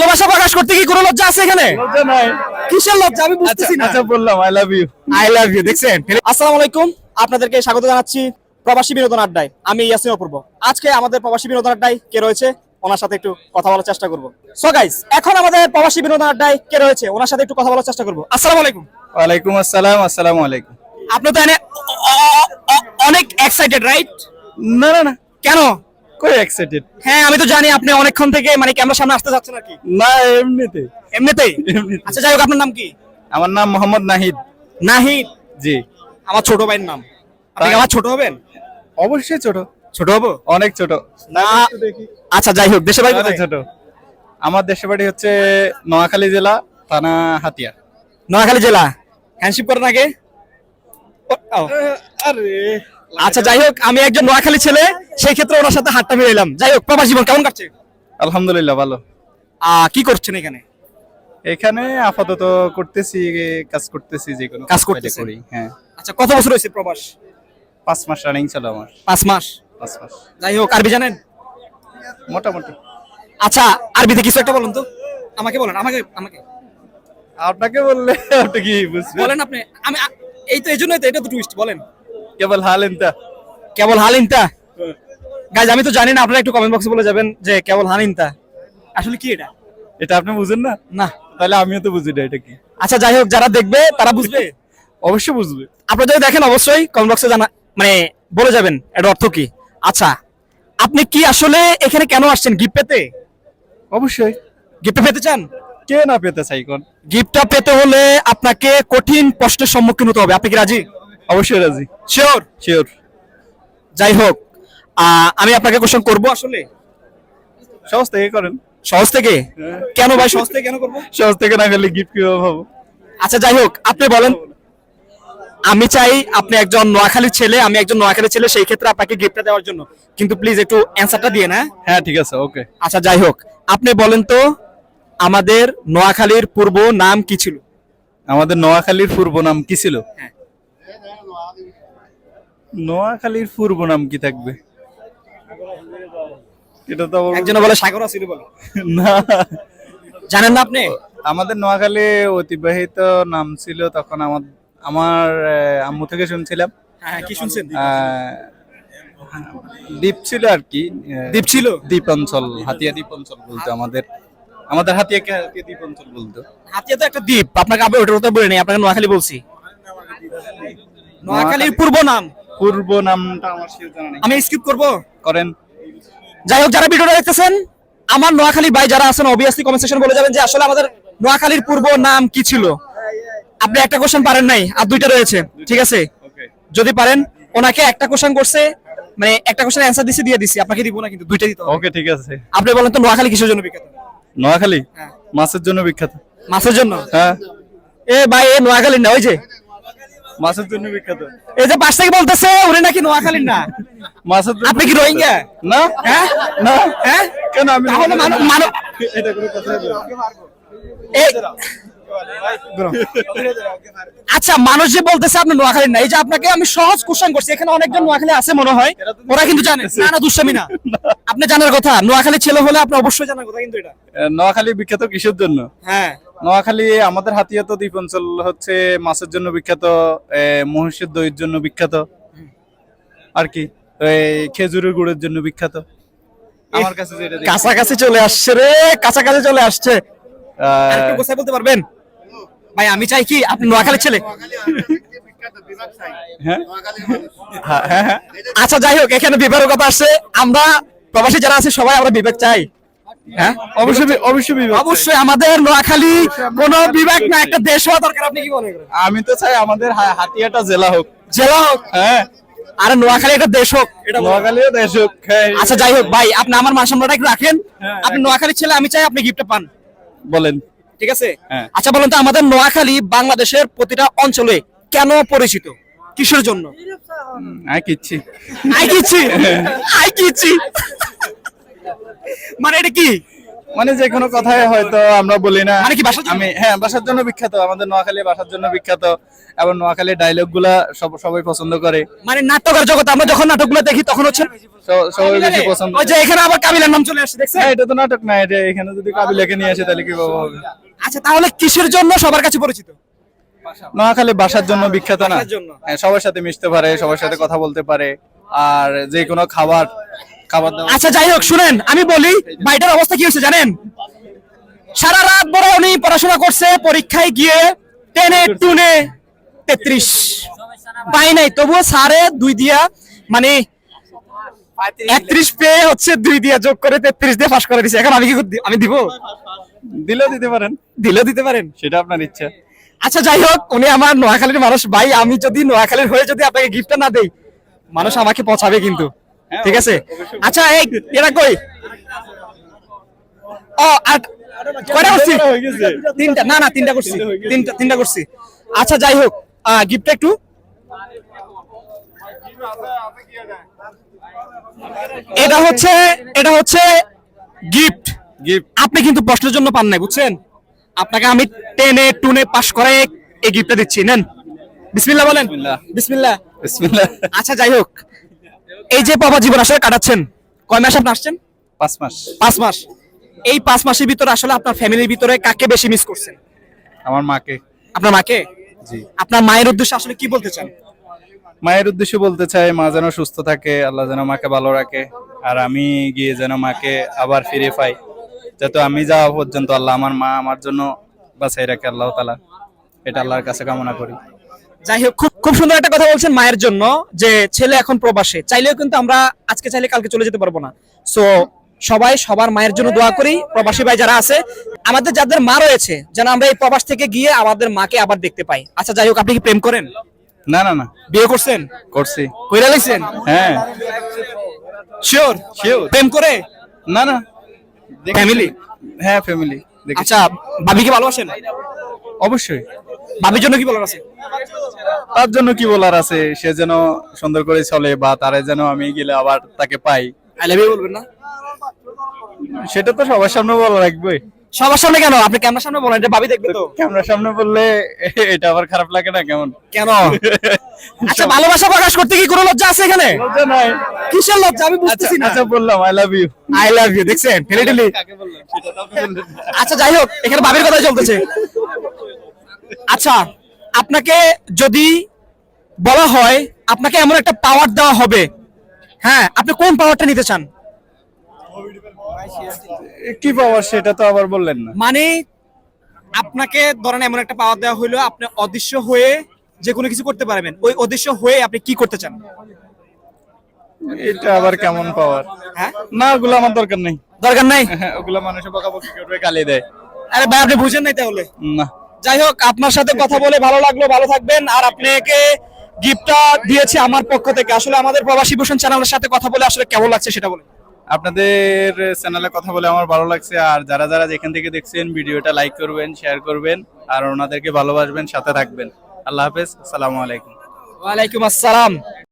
ভালোবাসা প্রকাশ করতে কি কোনো লজ্জা আছে এখানে? লজ্জা নাই। কিসের লজ্জা? আমি আচ্ছা বুঝতেছি না। আচ্ছা বললাম I love you I love you দেখছেন? আসসালামু আলাইকুম আপনাদেরকে স্বাগত জানাচ্ছি প্রবাসী বিনোদন আড্ডায়। আমি ইয়াসিন অপূর্ব। আজকে আমাদের প্রবাসী বিনোদন আড্ডায় কে রয়েছে? ওনার সাথে একটু কথা বলার চেষ্টা করব। সো গাইস এখন আমাদের প্রবাসী বিনোদন আড্ডায় কে রয়েছে? ওনার সাথে একটু কথা বলার চেষ্টা করব। আসসালামু আলাইকুম। ওয়ালাইকুম আসসালাম আসসালামু আলাইকুম। আপনি তো অনেক এক্সাইটেড রাইট না না না। কেন? কই এক্সাইটেড হ্যাঁ আমি তো জানি আপনি অনেকক্ষণ থেকে মানে ক্যামেরার সামনে আসতে যাচ্ছেন আর কি। না এমনিতে এমনিতেই? এমনিতে। আচ্ছা যাই হোক আপনার নাম কি? আমার নাম মোহাম্মদ নাহিদ। নাহিদ? জি। আমার ছোট ভাইয়ের নাম। আপনি আমার ছোট হবেন? অবশ্যই ছোট। ছোট হব? অনেক ছোট। না আচ্ছা যাই হোক দেশের বাড়ি কোথায়? ছোট। আমার দেশের বাড়ি হচ্ছে নোয়াখালী জেলা থানা হাতিয়া। নোয়াখালী জেলা। হ্যান্ডশিপ করেন আগে। আরে। আচ্ছা যাই হোক আমি একজন নোয়াখালী ছেলে সেই ক্ষেত্রে ওনার সাথে হাতটা মিলাইলাম। যাই হোক প্রবাস জীবন কেমন কাটছে? আলহামদুলিল্লাহ ভালো। আহ, কি করছেন এখানে? এখানে আপাতত করতেছি কাজ করতেছি যে কোনো কাজ করতেছেন? করি হ্যাঁ। আচ্ছা কত বছর হয়েছে প্রবাস? পাঁচ মাস রানিং ছিল আমার। পাঁচ মাস? পাঁচ মাস। যাই হোক আরবি জানেন? মোটামুটি। আচ্ছা আরবিতে কিছু একটা বলুন তো। আমাকে বলেন আমাকে আমাকে। আপনাকে বললে আপনি কি বুঝবেন? বলেন আপনি আমি এই তো এই জন্যই তো এটা তো টুইস্ট বলেন। কেবল হাল ইনতা। কেবল হালিনতা গাইজ আমি তো জানি না আপনারা একটু কমেন্ট বক্সে বলে যাবেন যে কেবল হালিনতা আসলে কি এটা? এটা আপনি বুঝেন না? না। তাহলে আমিও তো বুঝি না এটা কি। আচ্ছা যাই হোক যারা দেখবে তারা বুঝবে। অবশ্যই বুঝবে। আপনারা যদি দেখেন অবশ্যই কমেন্ট বক্সে জানা মানে বলে যাবেন এর অর্থ কি? আচ্ছা আপনি কি আসলে এখানে কেন আসছেন? গিফট পেতে? অবশ্যই। গিফট পেতে চান? কে না পেতে চাই কোন গিফটটা পেতে হলে আপনাকে কঠিন প্রশ্নের সম্মুখীন হতে হবে। আপনি কি রাজি? অবশ্যই রাজি। শিওর শিওর যাই হোক আমি আপনাকে কোশ্চেন করব আসলে? সহজ থেকে করেন। সহজ থেকে? কেন ভাই? সহজ থেকে কেন করব? সহজ থেকে না গেলে গিফট কীভাবে পাবো? আচ্ছা যাই হোক আপনি বলেন। আমি চাই আপনি একজন নোয়াখালীর ছেলে আমি একজন নোয়াখালীর ছেলে সেই ক্ষেত্রে আপনাকে গিফটটা দেওয়ার জন্য। কিন্তু প্লিজ একটু অ্যান্সারটা দিয়ে না? হ্যাঁ ঠিক আছে ওকে আচ্ছা যাই হোক আপনি বলেন তো আমাদের নোয়াখালীর পূর্ব নাম কি ছিল? আমাদের নোয়াখালীর পূর্ব নাম কি ছিল? হ্যাঁ। নোয়াখালীর পূর্ব নাম কি থাকবে? এটা তো একজনে বলে সাগর ছিল বলে। না। জানেন না আপনি? আমাদের নোয়াখালী অতিবাহিত নাম ছিল তখন আমার আমার আম্মু থেকে শুনছিলাম। হ্যাঁ কি শুনছেন? দ্বীপ ছিল আর কি। দ্বীপ ছিল? দ্বীপ অঞ্চল হাতিয়া দ্বীপ অঞ্চল বলতো আমাদের। আমাদের হাতিয়াকে হাতিয়া দ্বীপ অঞ্চল বলতো। হাতিয়া তো একটা দ্বীপ। আপনাকে আমি ওটার কথা বলে নেই আপনাকে নোয়াখালী বলছি। নোয়াখালীর পূর্ব নাম। পূর্ব নামটা আমার শিওর জানা নেই। আমি স্কিপ করব? করেন। যাই হোক যারা ভিডিওটা দেখতেছেন আমার নোয়াখালী ভাই যারা আছেন অবভিয়াসলি কমেন্ট সেকশন বলে যাবেন যে আসলে আমাদের নোয়াখালীর পূর্ব নাম কি ছিল। আপনি একটা কোশ্চেন পারেন নাই আর দুইটা রয়েছে ঠিক আছে? ওকে যদি পারেন ওনাকে একটা কোশ্চেন করছে মানে একটা কোশ্চেন অ্যান্সার দিছি দিয়ে দিছি আপনাকে দিব না কিন্তু দুইটা দিতে হবে। ওকে ঠিক আছে। আপনি বলেন তো নোয়াখালী কিসের জন্য বিখ্যাত? নোয়াখালী? হ্যাঁ। মাছের জন্য বিখ্যাত। মাছের জন্য? হ্যাঁ। এ ভাই এ নোয়াখালী না ওই যে মাছের জন্য বিখ্যাত। এই যে পাশ থেকে বলতেছে উনি নাকি নোয়াখালীর না। মাছের জন্য আপনি কি রোহিঙ্গা? না? হ্যাঁ? না? হ্যাঁ? কেন আমি তাহলে মানব- মানব- এটা কোনো কথা আচ্ছা মানুষ যে বলতেছে আপনি নোয়াখালী না এই যে আপনাকে আমি সহজ কোশ্চেন করছি। এখানে অনেকজন নোয়াখালী আছে মনে হয়। ওরা কিন্তু জানে। না না দুষ্টামি না। আপনি জানার কথা নোয়াখালী ছেলে হলে আপনি অবশ্যই জানার কথা কিন্তু এটা। নোয়াখালী বিখ্যাত কিসের জন্য? হ্যাঁ। নোয়াখালী আমাদের হাতিয়া তো দ্বীপ অঞ্চল হচ্ছে মাছের জন্য বিখ্যাত মহিষের দইয়ের জন্য বিখ্যাত। আর কি খেজুরের গুড়ের জন্য বিখ্যাত। আমার কাছে যেটা কাছাকাছি চলে আসছে রে কাছাকাছি চলে আসছে। আরেকটু কোথায় বলতে পারবেন? ভাই আমি চাই কি? আপনি নোয়াখালীর ছেলে। হ্যাঁ? হ্যাঁ, হ্যাঁ। আচ্ছা যাই হোক এখানে বিবেকের কথা আসছে। আমরা প্রবাসী যারা আছে সবাই আমরা বিবেক চাই। হ্যাঁ? অবশ্যই অবশ্যই অবশ্যই আমাদের নোয়াখালী কোন বিবেক না একটা দেশ হওয়া দরকার আপনি কি মনে করেন? আমি তো চাই আমাদের হাতিয়াটা জেলা হোক। জেলা হোক? হ্যাঁ। আরে নোয়াখালী একটা দেশ হোক নোয়াখালীও দেশ হোক হ্যাঁ। আচ্ছা যাই হোক ভাই আপনি আমার মান সম্মানটা একটু রাখেন। হ্যাঁ, আপনি নোয়াখালী ছেলে আমি চাই আপনি গিফটটা পান। বলেন। ঠিক আছে? হ্যাঁ। আচ্ছা বলুন তো আমাদের নোয়াখালী বাংলাদেশের প্রতিটা অঞ্চলে কেন পরিচিত? কিসের জন্য? আয় কিচ্ছি। আই কিচ্ছি? আই কিচ্ছি? মানে এটা কি? মানে যে কোনো কথাই হয়তো আমরা বলি না। মানে কি আমি হ্যাঁ বাসার জন্য বিখ্যাত। আমাদের নোয়াখালী বাসার জন্য বিখ্যাত। এবং নোয়াখালী ডায়লগগুলা সব সবাই পছন্দ করে। মানে নাটকের জগৎ আমরা যখন নাটকগুলো দেখি তখন হচ্ছে সবাই বেশি পছন্দ ওই যে এখানে আবার কাবিলার নাম চলে আসছে দেখছেন? হ্যাঁ এটা তো নাটক না এটা এখানে যদি কাবিলাকে নিয়ে আসে তাহলে কি হবে? আচ্ছা তাহলে কিসের জন্য সবার কাছে পরিচিত? নোয়াখালী বাসার জন্য বিখ্যাত না। হ্যাঁ, সবার সাথে মিশতে পারে সবার সাথে কথা বলতে পারে। আর যে কোনো খাবার খাবার দাবার। আচ্ছা যাই হোক শুনেন আমি বলি ভাইটার অবস্থা কি হয়েছে জানেন? সারা রাত বড় উনি পড়াশোনা করছে পরীক্ষায় গিয়ে টেনে টুনে তেত্রিশ। পাই নাই তবুও সারে দুই দিয়া মানে একত্রিশ পেয়ে হচ্ছে দুই দিয়া যোগ করে তেত্রিশ দিয়ে পাশ করে দিছে। এখন আমি কি আমি দিব? দিলেও দিতে পারেন। দিলেও দিতে পারেন? সেটা আপনার ইচ্ছা। আচ্ছা যাই হোক উনি আমার নোয়াখালীর মানুষ। ভাই আমি যদি নোয়াখালীর হয়ে যদি আপনাকে গিফটটা না দেই মানুষ আমাকে পচাবে কিন্তু। ঠিক আছে? আচ্ছা এই এরা কই? ও আর কয়টা করছি? তিনটা না না তিনটা করছি তিনটা তিনটা করছি। আচ্ছা যাই হোক গিফটটা একটু। এটা হচ্ছে এটা হচ্ছে গিফট। গিফট। আপনি কিন্তু প্রশ্নের জন্য পান নাই বুঝছেন? আপনাকে আমি টেনে টুনে পাস করে এই গিফটটা দিচ্ছি নেন। বিসমিল্লাহ বলেন। বিসমিল্লাহ। বিসমিল্লাহ। আচ্ছা যাই হোক এই যে বাবা জীবন আসলে কাটাচ্ছেন কয় মাস আপনি আসছেন? পাঁচ মাস। পাঁচ মাস। এই পাঁচ মাসের ভিতরে আসলে আপনার ফ্যামিলির ভিতরে কাকে বেশি মিস করছেন? আমার মাকে। আপনার মাকে? জি। আপনার মায়ের উদ্দেশ্যে আসলে কি বলতে চান? মায়ের উদ্দেশ্যে বলতে চাই মা যেন সুস্থ থাকে আল্লাহ যেন মাকে ভালো রাখে আর আমি গিয়ে যেন মাকে আবার ফিরে পাই যাতে আমি যাওয়া পর্যন্ত আল্লাহ আমার মা আমার জন্য বাঁচাই রাখে আল্লাহ তালা এটা আল্লাহর কাছে কামনা করি। যাই হোক খুব খুব সুন্দর একটা কথা বলছেন মায়ের জন্য যে ছেলে এখন প্রবাসে। চাইলেও কিন্তু আমরা আজকে চাইলে কালকে চলে যেতে পারব না। সো সবাই সবার মায়ের জন্য দোয়া করি প্রবাসী ভাই যারা আছে। আমাদের যাদের মা রয়েছে যেন আমরা এই প্রবাস থেকে গিয়ে আমাদের মাকে আবার দেখতে পাই। আচ্ছা যাই হোক আপনি কি প্রেম করেন? না না না। বিয়ে করছেন? করছি। কইরা লাইছেন? হ্যাঁ। শিওর শিওর প্রেম করে? না না। ফ্যামিলি হ্যাঁ ফ্যামিলি আচ্ছা ভাবিকে ভালোবাসেন? অবশ্যই। ভাবির জন্য কি বলার আছে? তার জন্য কি বলার আছে? সে যেন সুন্দর করে চলে বা তারে যেন আমি গেলে আবার তাকে পাই। আই লাভ ইউ বলবেন না? সেটা তো সবার সামনে বলা লাগবে সবার সামনে কেন? আপনি ক্যামেরার সামনে বলেন এটা ভাবি দেখবে তো। ক্যামেরার সামনে বললে এটা আবার খারাপ লাগে না কেমন? কেন? আচ্ছা ভালোবাসা প্রকাশ করতে কি কোনো লজ্জা আছে এখানে? লজ্জা নাই। কিসের লজ্জা? আমি আচ্ছা বুঝতেছি না। আচ্ছা বললাম I love you I love you দেখছেন? ঠেলে ঠেলে আচ্ছা যাই হোক এখানে ভাবির কথাই চলতেছে। আচ্ছা আপনাকে যদি বলা হয় আপনাকে এমন একটা পাওয়ার দেওয়া হবে হ্যাঁ আপনি কোন পাওয়ারটা নিতে চান? কি পাওয়ার সেটা তো আবার বললেন না। মানে আপনাকে ধরেন এমন একটা পাওয়ার দেওয়া হইল আপনি অদৃশ্য হয়ে যে কোনো কিছু করতে পারবেন। ওই অদৃশ্য হয়ে আপনি কি করতে চান? এটা আবার কেমন পাওয়ার হ্যাঁ? না ওগুলো আমার দরকার নেই। দরকার নাই? হ্যাঁ, ওগুলো মানুষের বকাবকি করবে গালি দেয়। আরে ভাই আপনি বুঝেন নাই তাহলে। না। যাই হোক আপনার সাথে কথা বলে ভালো লাগল ভালো থাকবেন। আর আপনাকে গিফটটা দিয়েছে আমার পক্ষ থেকে। আসলে আমাদের প্রবাসী ভূষণ চ্যানেলের সাথে কথা বলে আসলে কেমন লাগছে সেটা বলে আপনাদের চ্যানেলে কথা বলে আমার ভালো লাগছে। আর যারা যারা যেখান থেকে দেখছেন ভিডিওটা লাইক করবেন শেয়ার করবেন আর ওনাদেরকে ভালোবাসবেন সাথে থাকবেন। আল্লাহ হাফেজ আসসালামু আলাইকুম। ওয়ালাইকুম আসসালাম।